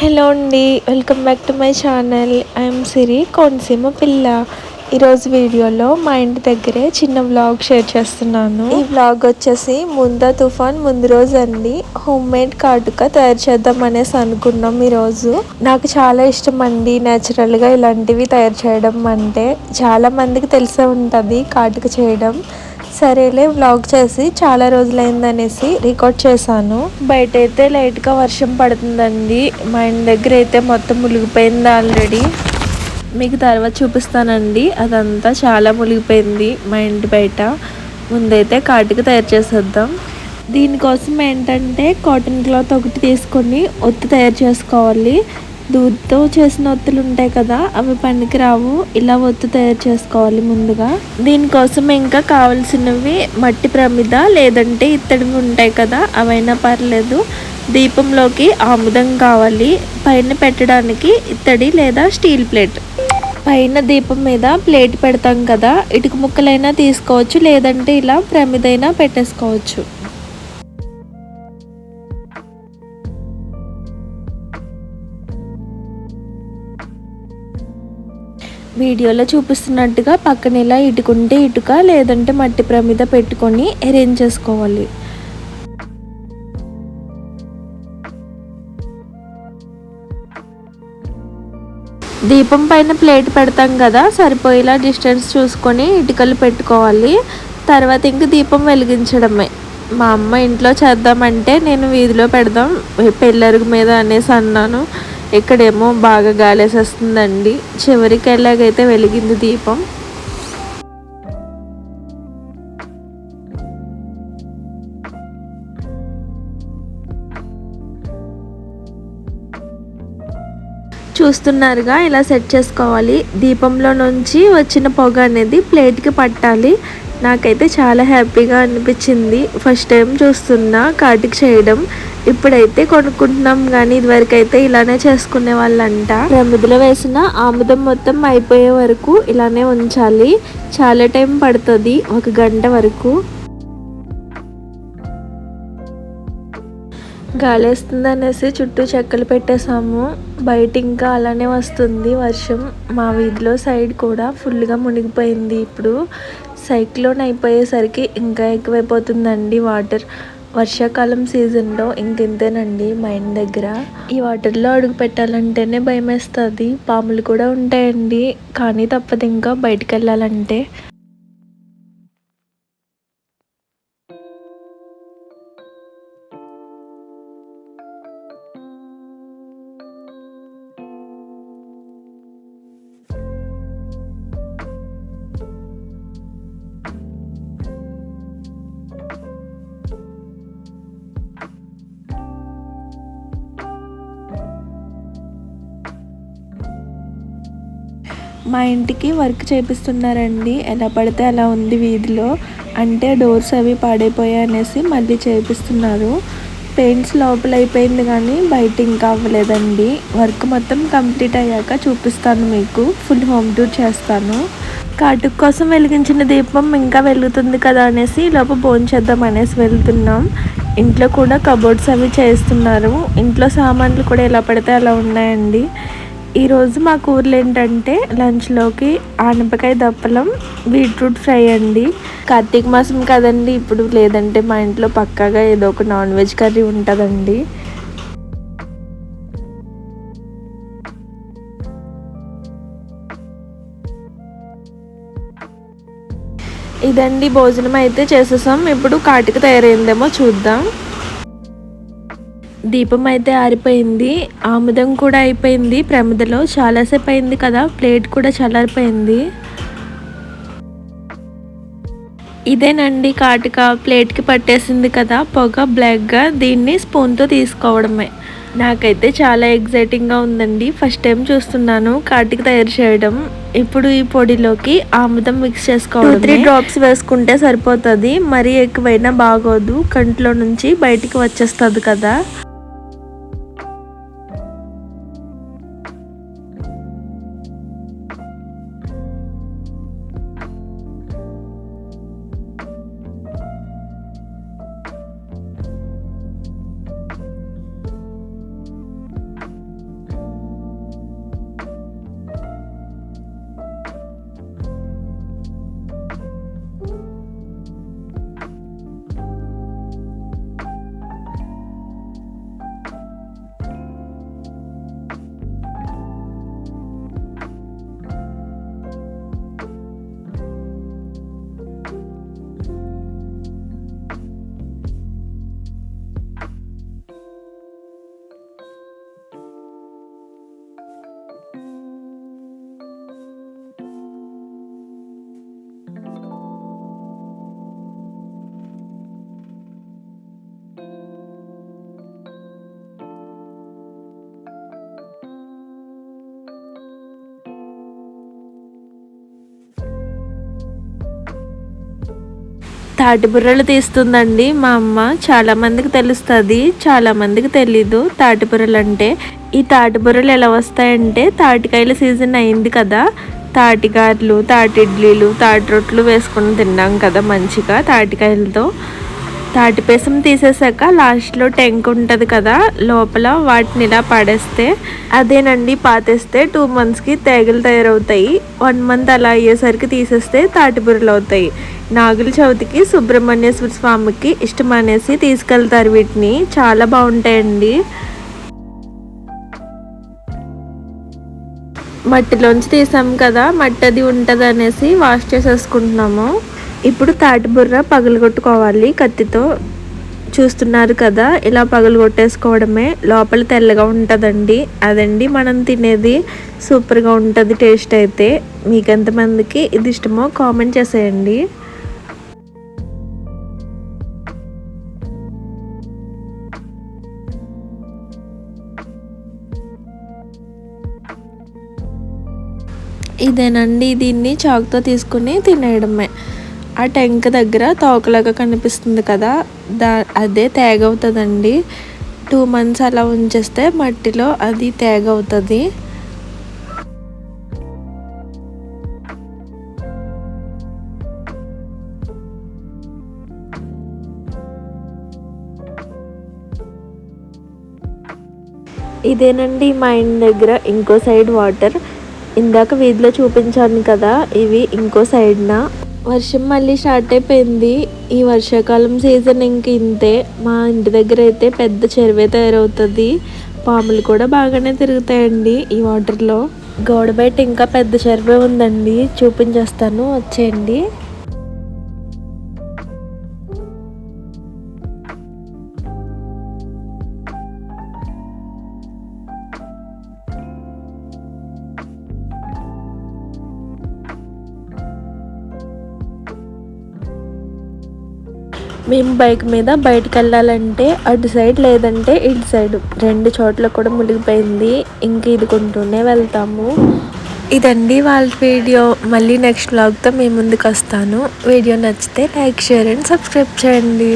Hello అండి welcome back to my channel. I'm Siri Konaseema పిల్ల. ఈరోజు వీడియోలో మా ఇంటి దగ్గరే చిన్న వ్లాగ్ షేర్ చేస్తున్నాను. ఈ వ్లాగ్ వచ్చేసి ముందా తుఫాన్ ముందు రోజు అండి. హోమ్ మేడ్ కాటుక తయారు చేద్దాం అనేసి అనుకున్నాం ఈరోజు నాకు చాలా ఇష్టం అండి నేచురల్గా ఇలాంటివి తయారు చేయడం అంటే. చాలా మందికి తెలిసే ఉంటుంది కాటుక చేయడం. సరేలే వ్లాగ్ చేసి చాలా రోజులైందనేసి రికార్డ్ చేశాను. బయట అయితే లైట్గా వర్షం పడుతుందండి. మా ఇంటి దగ్గర అయితే మొత్తం మునిగిపోయింది ఆల్రెడీ మీకు తర్వాత చూపిస్తానండి. అదంతా చాలా మునిగిపోయింది మా ఇంటి బయట. ముందైతే కాటుకు తయారు చేసేద్దాం. దీనికోసం ఏంటంటే కాటన్ క్లాత్ ఒకటి తీసుకొని ఒత్తి తయారు చేసుకోవాలి. దూద్తో చేసిన ఒత్తులు ఉంటాయి కదా అవి పనికిరావు ఇలా ఒత్తు తయారు చేసుకోవాలి ముందుగా. దీనికోసం ఇంకా కావలసినవి మట్టి ప్రమిద లేదంటే ఇత్తడివి ఉంటాయి కదా అవైనా పర్లేదు. దీపంలోకి ఆముదం కావాలి. పైన పెట్టడానికి ఇత్తడి లేదా స్టీల్ ప్లేట్. పైన దీపం మీద ప్లేట్ పెడతాం కదా ఇటుక ముక్కలైనా తీసుకోవచ్చు లేదంటే ఇలా ప్రమిదైనా పెట్టేసుకోవచ్చు. వీడియోలో చూపిస్తున్నట్టుగా పక్కన ఇలా ఇటుకుంటే ఇటుక లేదంటే మట్టి ప్రమిద పెట్టుకొని అరేంజ్ చేసుకోవాలి. దీపం పైన ప్లేట్ పెడతాం కదా సరిపోయేలా డిస్టెన్స్ చూసుకొని ఇటుకలు పెట్టుకోవాలి. తర్వాత ఇంక దీపం వెలిగించడమే. మా అమ్మ ఇంట్లో చేద్దామంటే నేను వీధిలో పెడదాం పెళ్ళరుగు మీద అనేసి అన్నాను. ఇక్కడేమో బాగా గాలేసేస్తుందండి. చివరికి ఎలాగైతే వెలిగింది దీపం. చూస్తున్నారుగా ఇలా సెట్ చేసుకోవాలి? దీపంలో నుంచి వచ్చిన పొగ అనేది ప్లేట్కి పట్టాలి. నాకైతే చాలా హ్యాపీగా అనిపించింది. ఫస్ట్ టైం చూస్తున్నా కాటికి చేయడం. ఇప్పుడైతే కొనుక్కుంటున్నాం కానీ ఇదివరకు అయితే ఇలానే చేసుకునే వాళ్ళంట. ప్రమిదలో వేసిన ఆముదం మొత్తం అయిపోయే వరకు ఇలానే ఉంచాలి. చాలా టైం పడుతుంది ఒక గంట వరకు. గాలేస్తుంది అనేసి చుట్టూ చెక్కలు పెట్టేసాము బయట ఇంకా అలానే వస్తుంది వర్షం. మా వీధిలో సైడ్ కూడా ఫుల్గా మునిగిపోయింది ఇప్పుడు. సైక్లోన్ అయిపోయేసరికి ఇంకా ఎక్కువైపోతుందండి వాటర్. వర్షాకాలం సీజన్లో ఇంకెంతేనండి మా ఇంటి దగ్గర? ఈ వాటర్లో అడుగు పెట్టాలంటేనే భయం వేస్తుంది పాములు కూడా ఉంటాయండి. కానీ తప్పదు ఇంకా బయటికి వెళ్ళాలంటే మా ఇంటికి వర్క్ చేపిస్తున్నారండి. ఎలా పడితే అలా ఉంది వీధిలో. అంటే డోర్స్ అవి పాడైపోయాయి అనేసి మళ్ళీ చేపిస్తున్నారు. పెయింట్స్ లోపల అయిపోయింది కానీ బయట ఇంకా అవ్వలేదండి. వర్క్ మొత్తం కంప్లీట్ అయ్యాక చూపిస్తాను మీకు. ఫుల్ హోమ్ టూర్ చేస్తాను. కాటుకు కోసం వెలిగించిన దీపం ఇంకా వెలుగుతుంది కదా అనేసి లోపల భోజనం చేద్దాం అనేసి వెళ్తున్నాం. ఇంట్లో కూడా కబోర్డ్స్ అవి చేస్తున్నారు ఇంట్లో సామాన్లు కూడా ఎలా పడితే అలా ఉన్నాయండి. ఈరోజు మా కూరలు ఏంటంటే లంచ్లోకి ఆనపకాయ దప్పలం బీట్రూట్ ఫ్రై అండి. కార్తీక మాసం కదండి ఇప్పుడు లేదంటే మా ఇంట్లో పక్కాగా ఏదో ఒక నాన్ వెజ్ కర్రీ ఉంటుందండి. ఇదండి భోజనం అయితే చేసేసాం. ఇప్పుడు కాటికి తయారైందేమో చూద్దాం. దీపం అయితే ఆరిపోయింది ఆముదం కూడా అయిపోయింది ప్రమిదలో చాలాసేపు అయింది కదా ప్లేట్ కూడా చల్లారిపోయింది. ఇదేనండి కాటుక ప్లేట్కి పట్టేసింది కదా పొగ బ్లాక్గా దీన్ని స్పూన్తో తీసుకోవడమే. నాకైతే చాలా ఎగ్జైటింగ్గా ఉందండి ఫస్ట్ టైం చూస్తున్నాను కాటికి తయారు చేయడం. ఇప్పుడు ఈ పొడిలోకి ఆముదం మిక్స్ చేసుకోవడం త్రీ డ్రాప్స్ వేసుకుంటే సరిపోతుంది మరీ ఎక్కువైనా బాగోదు కంట్లో నుంచి బయటికి వచ్చేస్తుంది కదా. తాటి బుర్రలు తీస్తుందండి మా అమ్మ. చాలా మందికి తెలుస్తుంది చాలా మందికి తెలీదు తాటి బుర్రలు అంటే ఈ తాటి బుర్రలు ఎలా వస్తాయంటే తాటికాయల సీజన్ అయింది కదా. తాటిగారులు తాటి ఇడ్లీలు తాటి రొట్లు వేసుకుని తిన్నాం కదా మంచిగా తాటికాయలతో. తాటిపేసం తీసేసాక లాస్ట్లో టెంక్ ఉంటుంది కదా లోపల వాటిని ఇలా పడేస్తే అదేనండి పాతేస్తే టూ మంత్స్కి తేగలు తయారవుతాయి. వన్ మంత్ అలా అయ్యేసరికి తీసేస్తే తాటిబుర్రలు అవుతాయి. నాగుల చవితికి సుబ్రహ్మణ్యేశ్వర స్వామికి ఇష్టం అనేసి తీసుకెళ్తారు వీటిని. చాలా బాగుంటాయండి. మట్టిలోంచి తీసాం కదా మట్టి అది ఉంటుంది అనేసి వాష్ చేసేసుకుంటున్నాము. ఇప్పుడు తాటిబుర్ర పగలగొట్టుకోవాలి కత్తితో. చూస్తున్నారు కదా ఇలా పగలగొట్టేసుకోవడమే లోపల తెల్లగా ఉంటుందండి. అదండి మనం తినేది. సూపర్గా ఉంటుంది టేస్ట్ అయితే. మీకు ఎంతమందికి ఇది ఇష్టమో కామెంట్ చేసేయండి. ఇదేనండి దీన్ని చాకుతో తీసుకుని తినేయడమే. ఆ టెంక్ దగ్గర తోకలాగా కనిపిస్తుంది కదా దా అదే తేగ అవుతుందండి టూ మంత్స్ అలా ఉంచేస్తే మట్టిలో అది తేగ అవుతుంది ఇదేనండి మా ఇంటి దగ్గర ఇంకో సైడ్ వాటర్. ఇందాక వీధిలో చూపించాను కదా ఇవి ఇంకో సైడ్న? వర్షం మళ్ళీ స్టార్ట్ అయిపోయింది. ఈ వర్షాకాలం సీజన్ ఇంక ఇంతే. మా ఇంటి దగ్గర అయితే పెద్ద చెరువే తయారవుతుంది. పాములు కూడా బాగానే తిరుగుతాయండి ఈ వాటర్లో గోడ బయట ఇంకా పెద్ద చెరువే ఉందండి. చూపించేస్తాను. వచ్చేయండి. మేము బైక్ మీద బయటకు వెళ్ళాలంటే అటు సైడ్ లేదంటే ఇటు సైడ్. రెండు చోట్ల కూడా మునిగిపోయింది. ఇంక ఇది కొంటూనే వెళ్తాము. ఇదండి వాళ్ళ వీడియో. మళ్ళీ నెక్స్ట్ బ్లాగ్తో మీ ముందుకు వస్తాను. వీడియో నచ్చితే లైక్ షేర్ అండ్ సబ్స్క్రైబ్ చేయండి.